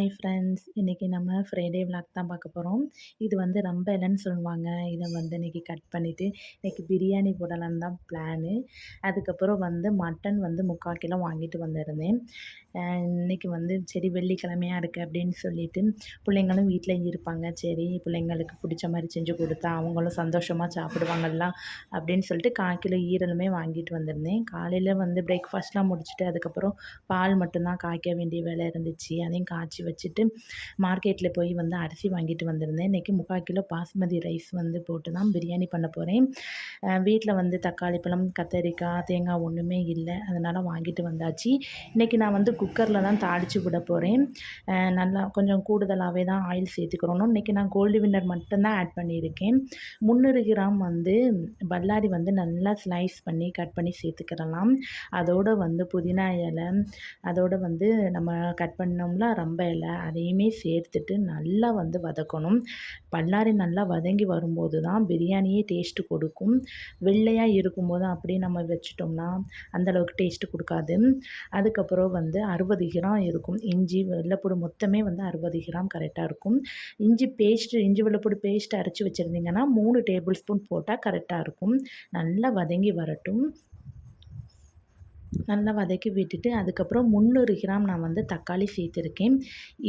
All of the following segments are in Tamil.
ஹாய் ஃப்ரெண்ட்ஸ் இன்றைக்கி நம்ம ஃப்ரைடே விளாக் தான் பார்க்க போகிறோம் இது வந்து ரொம்ப இல்லைன்னு சொல்லுவாங்க. இதை வந்து இன்றைக்கி கட் பண்ணிவிட்டு இன்றைக்கி பிரியாணி போடலான்னு தான் பிளானு அதுக்கப்புறம் வந்து மட்டன் வந்து முக்கால் கிலோ வாங்கிட்டு வந்திருந்தேன். இன்றைக்கி வந்து சரி வெள்ளிக்கிழமையாக இருக்குது அப்படின்னு சொல்லிட்டு பிள்ளைங்களும் வீட்டில் இருப்பாங்க. சரி பிள்ளைங்களுக்கு பிடிச்ச மாதிரி செஞ்சு கொடுத்தா அவங்களும் சந்தோஷமாக சாப்பிடுவாங்கல்ல அப்படின்னு சொல்லிட்டு கால் கிலோ ஈரலுமே வாங்கிட்டு வந்திருந்தேன். காலையில் வந்து பிரேக்ஃபாஸ்ட்லாம் முடிச்சுட்டு அதுக்கப்புறம் பால் மட்டும்தான் காய்க்க வேண்டிய வேலை இருந்துச்சு. அதையும் காய்ச்சி வச்சுட்டு மார்க்கெட்டில் போய் வந்து அரிசி வாங்கிட்டு வந்திருந்தேன். இன்றைக்கி முக்கால் கிலோ பாஸ்மதி ரைஸ் வந்து போட்டு தான் பிரியாணி பண்ண போகிறேன் வீட்டில் வந்து தக்காளி பழம் கத்தரிக்காய் தேங்காய் ஒன்றுமே இல்லை. அதனால் வாங்கிட்டு வந்தாச்சு. இன்றைக்கி நான் வந்து குக்கரில் தான் தாளித்து விட போகிறேன் நல்லா கொஞ்சம் கூடுதலாகவே தான் ஆயில் சேர்த்துக்கிறோம் இன்றைக்கி நான் கோல்டு வின்னர் மட்டும்தான் ஆட் பண்ணியிருக்கேன். முந்நூறு கிராம் வந்து பல்லாரி வந்து நல்லா ஸ்லைஸ் பண்ணி கட் பண்ணி சேர்த்துக்கிறலாம் அதோடு வந்து புதினா இலை அதோடு வந்து நம்ம கட் பண்ணோம்ல ரொம்ப இலை அதையுமே சேர்த்துட்டு நல்லா வந்து வதக்கணும். பல்லாரி நல்லா வதங்கி வரும்போது தான் பிரியாணியே டேஸ்ட்டு கொடுக்கும். வெள்ளையாக இருக்கும்போது அப்படியே நம்ம வச்சிட்டோம்னா அந்தளவுக்கு டேஸ்ட்டு கொடுக்காது. அதுக்கப்புறம் வந்து அறுபது கிராம் இருக்கும். இஞ்சி வெள்ளைப்பூடு மொத்தமே வந்து அறுபது கிராம் கரெக்டாக இருக்கும். இஞ்சி பேஸ்ட்டு இஞ்சி வெள்ளைப்பூடு பேஸ்ட் அரைச்சி வச்சுருந்தீங்கன்னா மூணு டேபிள் ஸ்பூன் போட்டால் கரெக்டாக இருக்கும். நல்லா வதங்கி வரட்டும். நல்லா வதக்கி விட்டுட்டு அதுக்கப்புறம் முந்நூறு கிராம் நான் வந்து தக்காளி சேர்த்துருக்கேன்.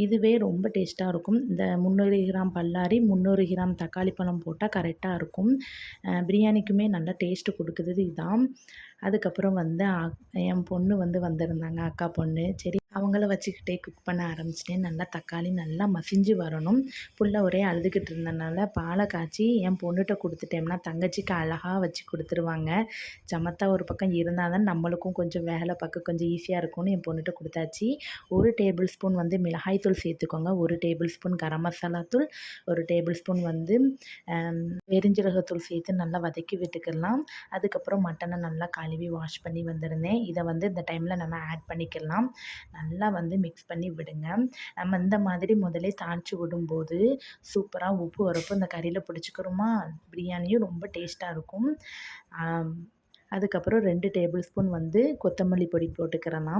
இதுவே ரொம்ப டேஸ்ட்டாக இருக்கும். இந்த முந்நூறு கிராம் பல்லாரி முந்நூறு கிராம் தக்காளி பழம் போட்டால் கரெக்டாக இருக்கும். பிரியாணிக்குமே நல்லா டேஸ்ட்டு கொடுக்குறது இதுதான் அதுக்கப்புறம் வந்து என் பொண்ணு வந்து வந்திருந்தாங்க அக்கா பொண்ணு. சரி அவங்கள வச்சுக்கிட்டே குக் பண்ண ஆரம்பிச்சிட்டேன். நல்லா தக்காளி நல்லா மசிஞ்சு வரணும். புள்ள ஒரே அழுதுகிட்டு இருந்தனால பாலை காய்ச்சி என் பொண்ணுகிட்ட கொடுத்துட்டேம்னா தங்கச்சிக்கு அழகாக வச்சு கொடுத்துருவாங்க. சமத்தா ஒரு பக்கம் இருந்தால் தான் நம்மளுக்கும் கொஞ்சம் வேலை பார்க்க கொஞ்சம் ஈஸியாக இருக்கும்னு என் பொண்ணுகிட்ட கொடுத்தாச்சு. ஒரு டேபிள் ஸ்பூன் வந்து மிளகாய் தூள் சேர்த்துக்கோங்க. ஒரு டேபிள் ஸ்பூன் கரம் மசாலா தூள் ஒரு டேபிள் ஸ்பூன் வந்து பெருஞ்சீரகத்தூள் சேர்த்து நல்லா வதக்கி விட்டுக்கலாம். அதுக்கப்புறம் மட்டனை நல்லா கழுவி வாஷ் பண்ணி வந்திருந்தேன். இதை வந்து இந்த டைமில் நம்ம ஆட் பண்ணிக்கலாம். நல்லா வந்து மிக்ஸ் பண்ணி விடுங்க. நம்ம இந்த மாதிரி முதலே தாளித்து விடும்போது சூப்பராக உப்பு வரப்போ இந்த கறியில் பிடிச்சிக்கிறோமா? பிரியாணியும் ரொம்ப டேஸ்ட்டாக இருக்கும். அதுக்கப்புறம் ரெண்டு டேபிள் ஸ்பூன் வந்து கொத்தமல்லி பொடி போட்டுக்கிறேன்னா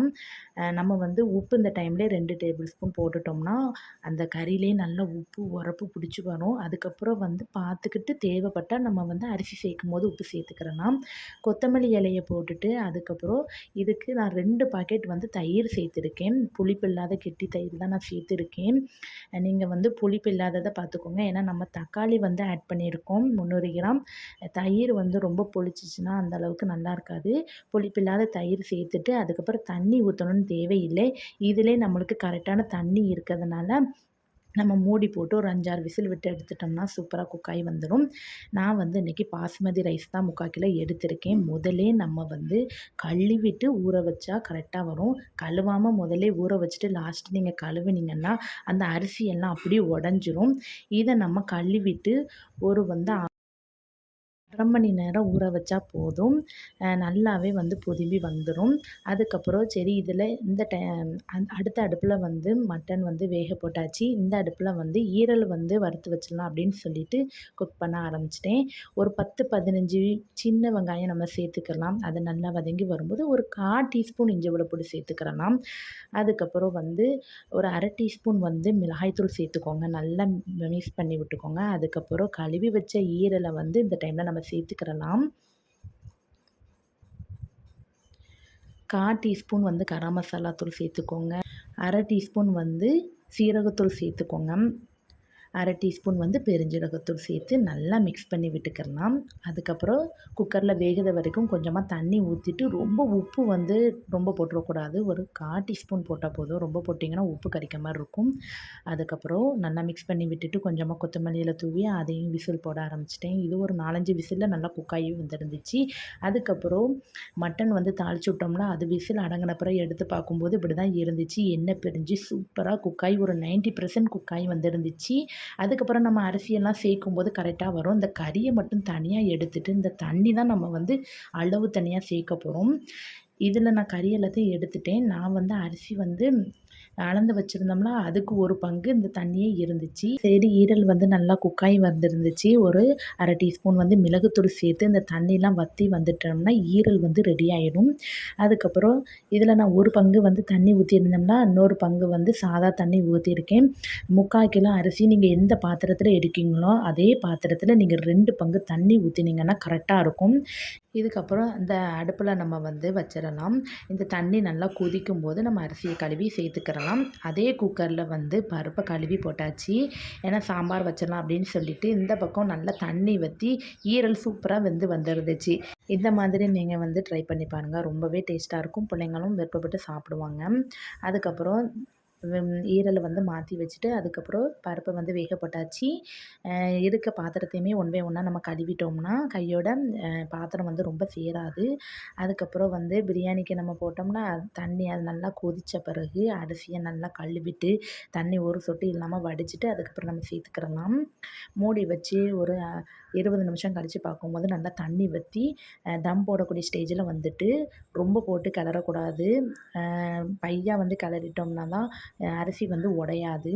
நம்ம வந்து உப்பு இந்த டைம்லேயே ரெண்டு டேபிள் ஸ்பூன் போட்டுட்டோம்னா அந்த கறியிலே நல்லா உப்பு உரப்பு பிடிச்சி வரும். அதுக்கப்புறம் வந்து பார்த்துக்கிட்டு தேவைப்பட்டால் நம்ம வந்து அரிசி சேர்க்கும் போது உப்பு சேர்த்துக்கிறேன்னா கொத்தமல்லி இலையை போட்டுட்டு அதுக்கப்புறம் இதுக்கு நான் ரெண்டு பாக்கெட் வந்து தயிர் சேர்த்துருக்கேன். புளிப்பு இல்லாத கெட்டி தயிர் தான் நான் சேர்த்துருக்கேன். நீங்கள் வந்து புளிப்பு இல்லாததை பார்த்துக்கோங்க. ஏன்னா நம்ம தக்காளி வந்து ஆட் பண்ணியிருக்கோம் முந்நூறு கிராம். தயிர் வந்து ரொம்ப புளிச்சிச்சுன்னா அந்தளவுக்கு அளவுக்கு நல்லா இருக்காது. புளிப்பில்லாத தயிர் சேர்த்துட்டு அதுக்கப்புறம் தண்ணி ஊற்றணும்னு தேவையில்லை. இதிலே நம்மளுக்கு கரெக்டான தண்ணி இருக்கிறதுனால நம்ம மூடி போட்டு ஒரு அஞ்சாறு விசில் விட்டு எடுத்துட்டோம்னா சூப்பராக குக்காய் வந்துடும் நான் வந்து இன்றைக்கி பாசுமதி ரைஸ் தான் முக்கால் கிலோ எடுத்திருக்கேன். முதலே நம்ம வந்து கழுவிட்டு ஊற வச்சா கரெக்டாக வரும். கழுவாமல் முதலே ஊற வச்சுட்டு லாஸ்ட்டு நீங்கள் கழுவுனீங்கன்னா அந்த அரிசியெல்லாம் அப்படியே உடஞ்சிரும். இதை நம்ம கழுவிட்டு ஒரு வந்து அரை மணி நேரம் ஊற வச்சா போதும். நல்லாவே வந்து பொதும்பி வந்துடும் அதுக்கப்புறம் சரி இதில் இந்த டை அடுத்த அடுப்பில் வந்து மட்டன் வந்து வேக போட்டாச்சு. இந்த அடுப்பில் வந்து ஈரல் வந்து வறுத்து வச்சிடலாம் அப்படின்னு சொல்லிட்டு குக் பண்ண ஆரம்பிச்சிட்டேன். ஒரு பத்து பதினஞ்சு சின்ன வெங்காயம் நம்ம சேர்த்துக்கலாம். அது நல்லா வதங்கி வரும்போது ஒரு கால் டீஸ்பூன் இஞ்சி பொடி சேர்த்துக்கிறலாம் அதுக்கப்புறம் வந்து ஒரு அரை டீஸ்பூன் வந்து மிளகாய்த்தூள் சேர்த்துக்கோங்க. நல்லா மிக்ஸ் பண்ணி விட்டுக்கோங்க. அதுக்கப்புறம் கழுவி வச்ச ஈரலை வந்து இந்த டைமில் நம்ம சேர்த்துக்கிறலாம். கால் டீஸ்பூன் வந்து கரம் மசாலா தூள் சேர்த்துக்கோங்க. அரை டீஸ்பூன் வந்து சீரகத்தூள் சேர்த்துக்கோங்க. அரை டீஸ்பூன் வந்து பெருஞ்சீரகத்தூள் சேர்த்து நல்லா மிக்ஸ் பண்ணி விட்டுக்கிறலாம். அதுக்கப்புறம் குக்கரில் வேகுத வரைக்கும் கொஞ்சமாக தண்ணி ஊற்றிட்டு ரொம்ப உப்பு வந்து ரொம்ப போட்டுறக்கூடாது. ஒரு கால் டீஸ்பூன் போட்டால் போதும். ரொம்ப போட்டிங்கன்னா உப்பு கறிக்க மாதிரி இருக்கும். அதுக்கப்புறம் நல்லா மிக்ஸ் பண்ணி விட்டுட்டு கொஞ்சமாக கொத்தமல்லியில் தூவி அதையும் விசில் போட ஆரம்பிச்சிட்டேன். இது ஒரு நாலஞ்சு விசிலில் நல்லா குக்காகி வந்துருந்துச்சு. அதுக்கப்புறம் மட்டன் வந்து தாளிச்சு விட்டோம்னா அது விசில் அடங்கினப்புறம் எடுத்து பார்க்கும்போது இப்படி தான் இருந்துச்சு. எண்ணெய் பிரிஞ்சு சூப்பராக குக்காய் ஒரு நைன்ட்டி பர்சன்ட் குக்காய் வந்துருந்துச்சு. அதுக்கப்புறம் நம்ம அரிசியெல்லாம் சேர்க்கும்போது கரெக்டாக வரும். இந்த கறியை மட்டும் தனியாக எடுத்துகிட்டு இந்த தண்ணி தான் நம்ம வந்து அளவு தனியாக சேர்க்க போகிறோம் இதில் நான் கறி எல்லாத்தையும் எடுத்துட்டேன். நான் வந்து அரிசி வந்து அளந்து வச்சுருந்தோம்னா அதுக்கு ஒரு பங்கு இந்த தண்ணியே இருந்துச்சு. சரி ஈரல் வந்து நல்லா குக்காய் வந்துருந்துச்சு. ஒரு அரை டீஸ்பூன் வந்து மிளகுத்தூள் சேர்த்து இந்த தண்ணியெலாம் வற்றி வந்துட்டோம்னா ஈரல் வந்து ரெடி ஆகிடும் அதுக்கப்புறம் இதில் நான் ஒரு பங்கு வந்து தண்ணி ஊற்றிருந்தோம்னா இன்னொரு பங்கு வந்து சாதா தண்ணி ஊற்றிருக்கேன் முக்கால் கிலோ அரிசி நீங்கள் எந்த பாத்திரத்தில் எடுக்கீங்களோ அதே பாத்திரத்தில் நீங்கள் ரெண்டு பங்கு தண்ணி ஊற்றினீங்கன்னா கரெக்டாக இருக்கும். இதுக்கப்புறம் இந்த அடுப்பில் நம்ம வந்து வச்சிடலாம். இந்த தண்ணி நல்லா கொதிக்கும் போது நம்ம அரிசியை கழுவி சேர்த்துக்கிறோம் சேர்த்துக்கிறலாம் அதே குக்கரில் வந்து பருப்பை கழுவி போட்டாச்சு. ஏன்னா சாம்பார் வச்சிடலாம் அப்படின்னு சொல்லிட்டு இந்த பக்கம் நல்லா தண்ணி வற்றி ஈரல் சூப்பராக வெந்து வந்துருந்துச்சு. இந்த மாதிரி நீங்கள் வந்து ட்ரை பண்ணி பாருங்கள் ரொம்பவே டேஸ்ட்டாக இருக்கும். பிள்ளைங்களும் விருப்பப்பட்டு சாப்பிடுவாங்க. அதுக்கப்புறம் ஈரலை வந்து மாற்றி வச்சுட்டு அதுக்கப்புறம் பருப்பை வந்து வேக போட்டாச்சு. இருக்க பாத்திரத்தையுமே ஒன் பை ஒன்னாக நம்ம கழுவிட்டோம்னா கையோட பாத்திரம் வந்து ரொம்ப சேராது. அதுக்கப்புறம் வந்து பிரியாணிக்கு நம்ம போட்டோம்னா தண்ணி அது நல்லா கொதித்த பிறகு அரிசியை நல்லா கழுவிட்டு தண்ணி ஒரு சொட்டு இல்லாமல் வடிச்சிட்டு அதுக்கப்புறம் நம்ம சேர்த்துக்கிறலாம் மூடி வச்சு ஒரு இருபது நிமிஷம் கழித்து பார்க்கும்போது நல்லா தண்ணி வற்றி தம் போடக்கூடிய ஸ்டேஜில் வந்துட்டு ரொம்ப போட்டு கிளறக்கூடாது. பையாக வந்து கிளறிட்டோம்னா தான் அரிசி வந்து உடையாது.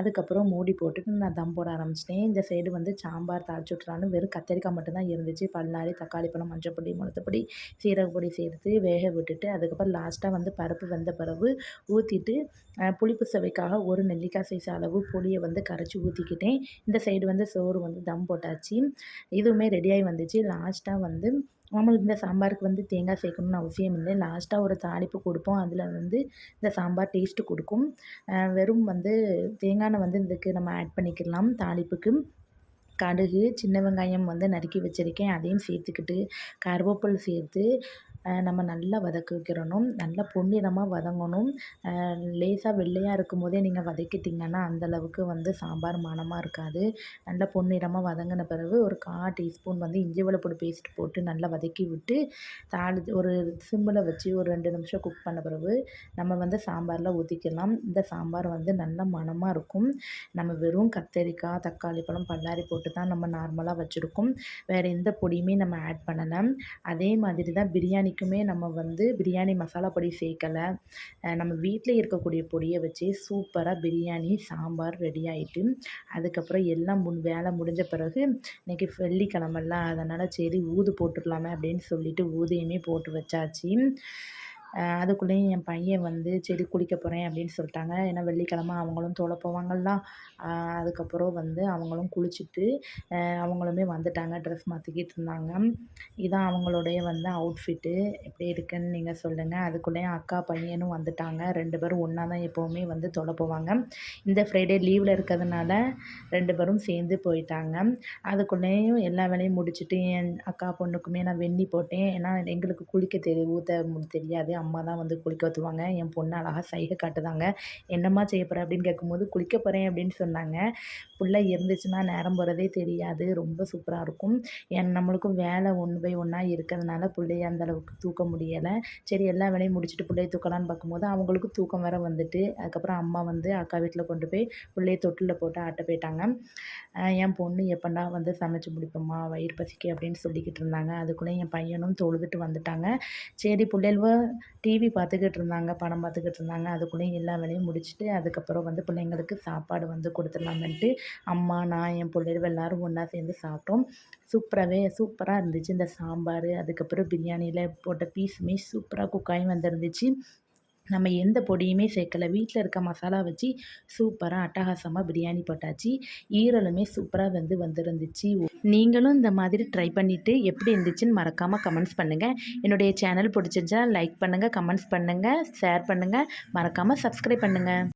அதுக்கப்புறம் மூடி போட்டுட்டு நான் தம் போட ஆரம்பிச்சிட்டேன். இந்த சைடு வந்து சாம்பார் தாளிச்சு விட்டுலான்னு வெறும் கத்திரிக்காய் மட்டும்தான் இருந்துச்சு. பல்லாரி தக்காளி பழம் மஞ்சள் பொடி மிளகுப்பொடி சீரகப்பொடி சேர்த்து வேக விட்டுட்டு அதுக்கப்புறம் லாஸ்ட்டாக வந்து பருப்பு வெந்த பிறகு ஊற்றிட்டு புளிப்பு சுவைக்காக ஒரு நெல்லிக்காய் சைஸ் அளவு புளியை வந்து கரைச்சி ஊற்றிக்கிட்டேன் இந்த சைடு வந்து சோறு வந்து தம் போட்டாச்சு. இதுவுமே ரெடியாகி வந்துச்சு. லாஸ்ட்டாக வந்து நம்மளுக்கு இந்த சாம்பாருக்கு வந்து தேங்காய் சேர்க்கணும்னு அவசியம் இல்லை. லாஸ்ட்டாக ஒரு தாளிப்பு கொடுப்போம். அதில் வந்து இந்த சாம்பார் டேஸ்ட்டு கொடுக்கும். வெறும் வந்து தேங்காய் எண்ணெய் வந்து இதுக்கு நம்ம ஆட் பண்ணிக்கலாம் தாளிப்புக்கு. கடுகு சின்ன வெங்காயம் வந்து நறுக்கி வச்சுருக்கேன். அதையும் சேர்த்துக்கிட்டு கருவேப்பில் சேர்த்து நம்ம நல்லா வதக்க வைக்கிறணும் நல்லா பொன்னிறமாக வதங்கணும். லேசாக வெள்ளையாக இருக்கும் போதே நீங்கள் வதக்கிட்டிங்கன்னா அந்தளவுக்கு வந்து சாம்பார் மணமாக இருக்காது. நல்லா பொன்னிறமாக வதங்கின பிறகு ஒரு கால் டீஸ்பூன் வந்து இஞ்சி வெள்ளப்பொடி பேஸ்ட் போட்டு நல்லா வதக்கி விட்டு தாளி ஒரு சிம்மில் வச்சு ஒரு ரெண்டு நிமிஷம் குக் பண்ண பிறகு நம்ம வந்து சாம்பாரில் ஊற்றிக்கலாம் இந்த சாம்பார் வந்து நல்ல மணமாக இருக்கும். நம்ம வெறும் கத்தரிக்காய் தக்காளி பழம் பல்லாரி போட்டு தான் நம்ம நார்மலாக வச்சுருக்கோம். வேறு எந்த பொடியுமே நம்ம ஆட் பண்ணலை. அதே மாதிரி தான் பிரியாணி வரைக்குமே நம்ம வந்து பிரியாணி மசாலா பொடி சேர்க்கலை. நம்ம வீட்டில் இருக்கக்கூடிய பொடியை வச்சு சூப்பராக பிரியாணி சாம்பார் ரெடி ஆகிட்டு அதுக்கப்புறம் எல்லாம் முன் வேலை முடிஞ்ச பிறகு இன்றைக்கி வெள்ளிக்கிழமெல்லாம் அதனால் சரி ஊது போட்டுடலாமே அப்படின்னு சொல்லிட்டு ஊதியுமே போட்டு வச்சாச்சு. அதுக்குள்ளேயும் என் பையன் வந்து சரி குளிக்க போகிறேன் அப்படின்னு சொல்லிட்டாங்க. ஏன்னா வெள்ளிக்கிழம அவங்களும் தொலை போவாங்கள்ல அதுக்கப்புறம் வந்து அவங்களும் குளிச்சுட்டு அவங்களுமே வந்துட்டாங்க. ட்ரெஸ் மாற்றிக்கிட்டு இருந்தாங்க. இதான் அவங்களுடைய வந்து அவுட்ஃபிட்டு எப்படி இருக்குன்னு நீங்கள் சொல்லுங்கள் அதுக்குள்ளேயும் அக்கா பையனும் வந்துட்டாங்க. ரெண்டு பேரும் ஒன்றா தான் எப்போவுமே வந்து தொலை போவாங்க. இந்த ஃப்ரைடே லீவில் இருக்கிறதுனால ரெண்டு பேரும் சேர்ந்து போயிட்டாங்க. அதுக்குள்ளேயும் எல்லா வேலையும் முடிச்சுட்டு என் அக்கா பொண்ணுக்குமே நான் வெந்நி போட்டேன். ஏன்னா எங்களுக்கு குளிக்க தெரிய ஊற்ற தெரியாது. அம்மா தான் வந்து குளிக்க ஊற்றுவாங்க என் பொண்ணு அழகாக சைகை காட்டுதாங்க. என்னம்மா செய்ய போகிற அப்படின்னு கேட்கும்போது குளிக்க போகிறேன் அப்படின்னு சொன்னாங்க. பிள்ளை இருந்துச்சுன்னா நேரம் போகிறதே தெரியாது. ரொம்ப சூப்பராக இருக்கும். என் நம்மளுக்கும் வேலை ஒன்று போய் ஒன்றா இருக்கிறதுனால பிள்ளைய அந்தளவுக்கு தூக்க முடியலை. சரி எல்லா வேலையும் முடிச்சுட்டு பிள்ளைய தூக்கலான்னு பார்க்கும்போது அவங்களுக்கு தூக்கம் வேற வந்துட்டு. அதுக்கப்புறம் அம்மா வந்து அக்கா வீட்டில் கொண்டு போய் பிள்ளைய தொட்டில் போட்டு ஆட்ட போயிட்டாங்க. என் பொண்ணு எப்பண்டா வந்து சமைச்சு முடிப்போம்மா? வயிறு பசிக்கு அப்படின்னு சொல்லிக்கிட்டு இருந்தாங்க. அதுக்குள்ளே என் பையனும் தொழுதுட்டு வந்துட்டாங்க. சரி பிள்ளைகளும் டிவி பார்த்துக்கிட்டு இருந்தாங்க படம் பார்த்துக்கிட்டு இருந்தாங்க. அதுக்குள்ளேயும் எல்லா வேலையும் முடிச்சுட்டு அதுக்கப்புறம் வந்து பிள்ளைங்களுக்கு சாப்பாடு வந்து கொடுத்துடலாமேன்ட்டு அம்மா நான் என் பிள்ளைகள் எல்லோரும் ஒன்றா சேர்ந்து சாப்பிட்டோம். சூப்பராகவே சூப்பராக இருந்துச்சு. இந்த சாம்பார் அதுக்கப்புறம் பிரியாணியில் போட்ட பீஸுமே சூப்பராக குக்காயும் வந்துருந்துச்சு. நம்ம எந்த பொடியுமே சேர்க்கல. வீட்டில் இருக்க மசாலா வச்சு சூப்பராக அட்டகாசமாக பிரியாணி போட்டாச்சு. ஈரலுமே சூப்பராக வந்து வந்துருந்துச்சு. நீங்களும் இந்த மாதிரி ட்ரை பண்ணிவிட்டு எப்படி இருந்துச்சுன்னு மறக்காமல் கமெண்ட்ஸ் பண்ணுங்கள் என்னுடைய சேனல் பிடிச்சிருந்தா லைக் பண்ணுங்கள் கமெண்ட்ஸ் பண்ணுங்கள் ஷேர் பண்ணுங்கள் மறக்காமல் சப்ஸ்கிரைப் பண்ணுங்கள்